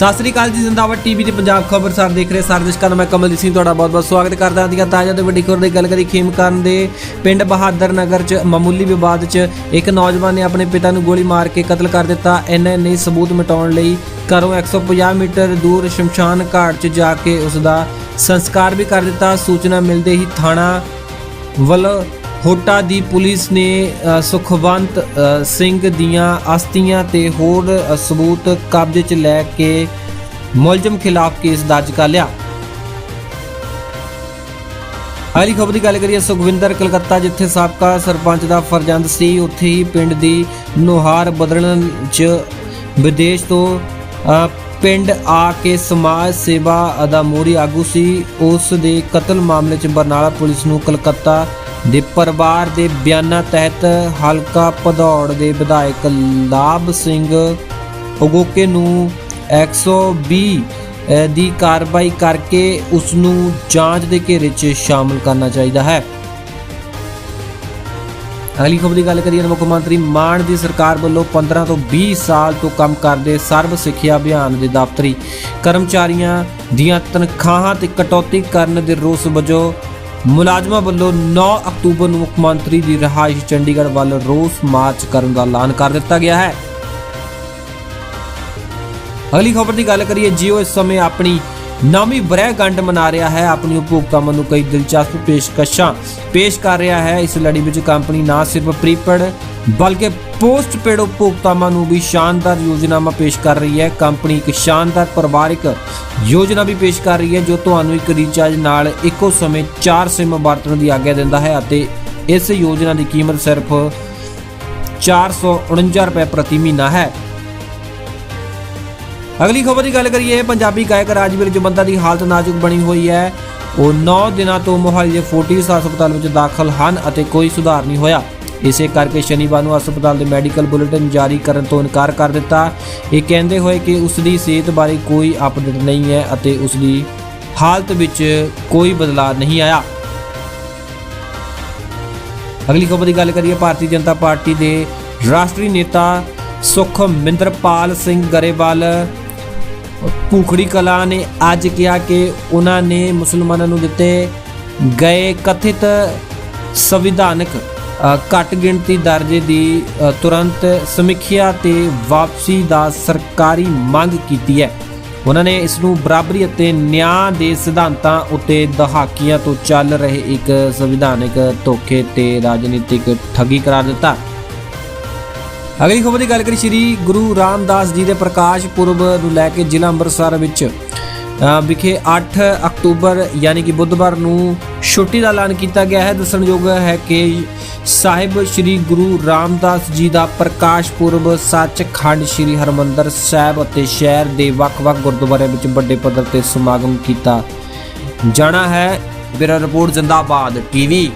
ਸਤਿ ਸ੍ਰੀ ਅਕਾਲ ਜੀ, ਜ਼ਿੰਦਾਬਾਦ ਟੀਵੀ ਤੇ ਪੰਜਾਬ ਖਬਰ ਖਬਰਸਾਰ ਦੇਖ ਰਹੇ ਸਾਰੇ ਦਰਸ਼ਕਾਂ ਦਾ ਮੈਂ ਕਮਲਜੀਤ ਸਿੰਘ, ਤੁਹਾਡਾ ਬਹੁਤ-ਬਹੁਤ ਸਵਾਗਤ ਕਰਦਾ ਹਾਂ। ਦੀਆਂ ਤਾਜ਼ਾ ਤੇ ਵੱਡੀ ਖਬਰ ਦੀ ਗੱਲ ਕਰੀ ਖੇਮਕਰਨ ਦੇ ਪਿੰਡ ਬਹਾਦਰ ਨਗਰ 'ਚ ਮਾਮੂਲੀ ਵਿਵਾਦ 'ਚ ਇੱਕ ਨੌਜਵਾਨ ਨੇ ਆਪਣੇ ਪਿਤਾ ਨੂੰ ਗੋਲੀ ਮਾਰ ਕੇ ਕਤਲ ਕਰ ਦਿੱਤਾ। ਇਹਨਾਂ ਨੇ ਸਬੂਤ ਮਿਟਾਉਣ ਲਈ ਘਰੋਂ 150 ਮੀਟਰ ਦੂਰ ਸ਼ਮਸ਼ਾਨ ਘਾਟ 'ਚ ਜਾ ਕੇ ਉਸ ਦਾ ਸੰਸਕਾਰ ਵੀ ਕਰ ਦਿੱਤਾ। ਸੂਚਨਾ ਮਿਲਦੇ ਹੀ ਥਾਣਾ ਵੱਲੋਂ ਹੋਟਾ ਦੀ ਪੁਲਿਸ ਨੇ ਸੁਖਵੰਤ ਸਿੰਘ ਦੀਆਂ ਅਸਤੀਆਂ ਤੇ ਹੋਰ ਸਬੂਤ ਕਬਜ਼ੇ 'ਚ ਲੈ ਕੇ ਮੁਲਜ਼ਮ ਖਿਲਾਫ ਕੇਸ ਦਰਜ ਕਰ ਲਿਆ। ਅਗਲੀ ਖਬਰ ਦੀ ਗੱਲ ਕਰੀਏ, ਸੁਖਵਿੰਦਰ ਕਲਕੱਤਾ, ਜਿੱਥੇ ਸਾਬਕਾ ਸਰਪੰਚ ਦਾ ਫਰਜ਼ੰਦ ਸੀ, ਉੱਥੇ ਹੀ ਪਿੰਡ ਦੀ ਨੁਹਾਰ ਬਦਲਣ 'ਚ ਵਿਦੇਸ਼ ਤੋਂ ਪਿੰਡ ਆ ਕੇ ਸਮਾਜ ਸੇਵਾ ਦਾ ਮੋਰੀ ਆਗੂ ਸੀ। ਉਸ ਦੇ ਕਤਲ ਮਾਮਲੇ 'ਚ ਬਰਨਾਲਾ ਪੁਲਿਸ ਨੂੰ ਕਲਕੱਤਾ ਦੇ ਪਰਿਵਾਰ ਦੇ ਬਿਆਨਾਂ ਤਹਿਤ ਹਲਕਾ ਭਦੌੜ ਦੇ ਵਿਧਾਇਕ ਲਾਭ ਸਿੰਘ ਉਗੋਕੇ ਨੂੰ 120 ਅ, ਦੀ ਕਾਰਵਾਈ ਕਰਕੇ ਉਸ ਨੂੰ ਜਾਂਚ ਦੇ ਘੇਰੇ 'ਚ ਸ਼ਾਮਲ ਕਰਨਾ ਚਾਹੀਦਾ ਹੈ। ਅਗਲੀ ਖਬਰ ਦੀ ਗੱਲ ਕਰੀਏ ਮੁੱਖ ਮੰਤਰੀ ਮਾਨ ਦੀ ਸਰਕਾਰ ਵੱਲੋਂ 15 ਤੋਂ 20 ਸਾਲ ਤੋਂ ਕੰਮ ਕਰਦੇ ਸਰਵ ਸਿੱਖਿਆ ਅਭਿਆਨ ਦੇ ਦਫ਼ਤਰੀ ਕਰਮਚਾਰੀਆਂ ਦੀਆਂ ਤਨਖਾਹਾਂ ਤੇ ਕਟੌਤੀ ਕਰਨ ਦੇ ਰੋਸ ਵਜੋਂ ਮੁਲਾਜ਼ਮਾਂ ਵੱਲੋਂ 9 ਅਕਤੂਬਰ ਨੂੰ ਮੁੱਖ ਮੰਤਰੀ ਦੀ ਰਿਹਾਇਸ਼ ਚੰਡੀਗੜ੍ਹ ਵੱਲ ਰੋਸ ਮਾਰਚ ਕਰਨ ਦਾ ਐਲਾਨ ਕਰ ਦਿੱਤਾ ਗਿਆ ਹੈ। ਅਗਲੀ ਖਬਰ ਦੀ ਗੱਲ ਕਰੀਏ, ਜੀਓ ਇਸ ਸਮੇਂ ਆਪਣੀ ਨਵੀਂ ਬ੍ਰਹਿਗੰਡ ਮਨਾ ਰਿਹਾ ਹੈ। ਆਪਣੀ ਉਪਭੋਗਤਾਵਾਂ ਨੂੰ ਕਈ ਦਿਲਚਸਪ ਪੇਸ਼ਕਸ਼ਾਂ ਪੇਸ਼ ਕਰ ਰਿਹਾ ਹੈ। ਇਸ ਲੜੀ ਵਿੱਚ ਕੰਪਨੀ ਨਾ ਸਿਰਫ ਪ੍ਰੀਪੇਡ ਬਲਕਿ ਪੋਸਟਪੇਡ ਉਪਭੋਗਤਾਵਾਂ ਨੂੰ ਵੀ ਸ਼ਾਨਦਾਰ ਯੋਜਨਾਵਾਂ ਪੇਸ਼ ਕਰ ਰਹੀ ਹੈ। ਕੰਪਨੀ ਇੱਕ ਸ਼ਾਨਦਾਰ ਪਰਿਵਾਰਿਕ ਯੋਜਨਾ ਵੀ ਪੇਸ਼ ਕਰ ਰਹੀ ਹੈ, ਜੋ ਤੁਹਾਨੂੰ ਇੱਕ ਰੀਚਾਰਜ ਨਾਲ ਇੱਕੋ ਸਮੇਂ 4 SIM ਵਰਤਣ ਦੀ ਆਗਿਆ ਦਿੰਦਾ ਹੈ ਅਤੇ ਇਸ ਯੋਜਨਾ ਦੀ ਕੀਮਤ ਸਿਰਫ 449 ਰੁਪਏ ਪ੍ਰਤੀ ਮਹੀਨਾ ਹੈ। ਅਗਲੀ ਖਬਰ ਦੀ ਗੱਲ ਕਰੀਏ, ਪੰਜਾਬੀ ਗਾਇਕ ਰਾਜਵੀਰ ਜਵੰਦਾ ਦੀ ਹਾਲਤ ਨਾਜ਼ੁਕ ਬਣੀ ਹੋਈ ਹੈ। ਉਹ 9 ਦਿਨਾਂ ਤੋਂ ਮੋਹਾਲੀ ਦੇ ਫੋਰਟਿਸ ਹਸਪਤਾਲ ਵਿੱਚ ਦਾਖਲ ਹਨ ਅਤੇ ਕੋਈ ਸੁਧਾਰ ਨਹੀਂ ਹੋਇਆ। ਇਸੇ ਕਰਕੇ ਸ਼ਨੀਵਾਰ ਨੂੰ ਹਸਪਤਾਲ ਦੇ ਮੈਡੀਕਲ ਬੁਲੇਟਿਨ ਜਾਰੀ ਕਰਨ ਤੋਂ ਇਨਕਾਰ ਕਰ ਦਿੱਤਾ। ਇਹ ਕਹਿੰਦੇ ਹੋਏ ਕਿ ਉਸ ਦੀ ਸਿਹਤ ਬਾਰੇ ਕੋਈ ਅਪਡੇਟ ਨਹੀਂ ਹੈ ਅਤੇ ਉਸ ਦੀ ਹਾਲਤ ਵਿੱਚ ਕੋਈ ਬਦਲਾਅ ਨਹੀਂ ਆਇਆ। ਅਗਲੀ ਖਬਰ ਦੀ ਗੱਲ ਕਰੀਏ, ਭਾਰਤੀ ਜਨਤਾ ਪਾਰਟੀ ਦੇ ਰਾਸ਼ਟਰੀ ਨੇਤਾ ਸੁਖਮਿੰਦਰਪਾਲ ਸਿੰਘ ਗਰੇਵਾਲ, ਭੂਖੜੀ ਕਲਾ ਨੇ ਅੱਜ ਕਿਹਾ ਕਿ ਉਹਨਾਂ ਨੇ ਮੁਸਲਮਾਨਾਂ ਨੂੰ ਦਿੱਤੇ ਗਏ ਕਥਿਤ ਸੰਵਿਧਾਨਕ ਘੱਟ ਗਿਣਤੀ ਦਰਜੇ ਦੀ ਤੁਰੰਤ ਸਮੀਖਿਆ ਤੇ ਵਾਪਸੀ ਦਾ ਸਰਕਾਰੀ ਮੰਗ ਕੀਤੀ ਹੈ। ਉਹਨਾਂ ਨੇ ਇਸ ਨੂੰ ਬਰਾਬਰੀ ਅਤੇ ਨਿਆਂ ਦੇ ਸਿਧਾਂਤਾਂ ਉੱਤੇ ਦਹਾਕਿਆਂ ਤੋਂ ਚੱਲ ਰਹੇ ਇੱਕ ਸੰਵਿਧਾਨਕ ਧੋਖੇ ਤੇ ਰਾਜਨੀਤਿਕ ਠੱਗੀ ਕਰਾਰ ਦਿੱਤਾ। ਅਗਲੀ ਖਬਰ ਦੀ ਗੱਲ ਕਰੀ ਸ਼੍ਰੀ ਗੁਰੂ ਰਾਮਦਾਸ ਜੀ ਦੇ ਪ੍ਰਕਾਸ਼ ਪੁਰਬ ਨੂੰ ਲੈ ਕੇ ਜ਼ਿਲ੍ਹਾ ਅੰਮ੍ਰਿਤਸਰ ਵਿੱਚ ਵਿਖੇ 8 ਅਕਤੂਬਰ, ਯਾਨੀ ਕਿ ਬੁੱਧਵਾਰ ਨੂੰ ਛੁੱਟੀ ਦਾ ਐਲਾਨ ਕੀਤਾ ਗਿਆ ਹੈ। ਦੱਸਣਯੋਗ ਹੈ ਕਿ ਸਾਹਿਬ ਸ਼੍ਰੀ ਗੁਰੂ ਰਾਮਦਾਸ ਜੀ ਦਾ ਪ੍ਰਕਾਸ਼ ਪੁਰਬ ਸੱਚਖੰਡ ਸ਼੍ਰੀ ਹਰਮੰਦਰ ਸਾਹਿਬ ਅਤੇ ਸ਼ਹਿਰ ਦੇ ਵੱਖ-ਵੱਖ ਗੁਰਦੁਆਰਿਆਂ ਵਿੱਚ ਵੱਡੇ ਪੱਧਰ ਤੇ ਸਮਾਗਮ ਕੀਤਾ। ਜਾਣਾ ਹੈ ਬਿਊਰੋ ਰਿਪੋਰਟ, ਜ਼ਿੰਦਾਬਾਦ ਟੀਵੀ।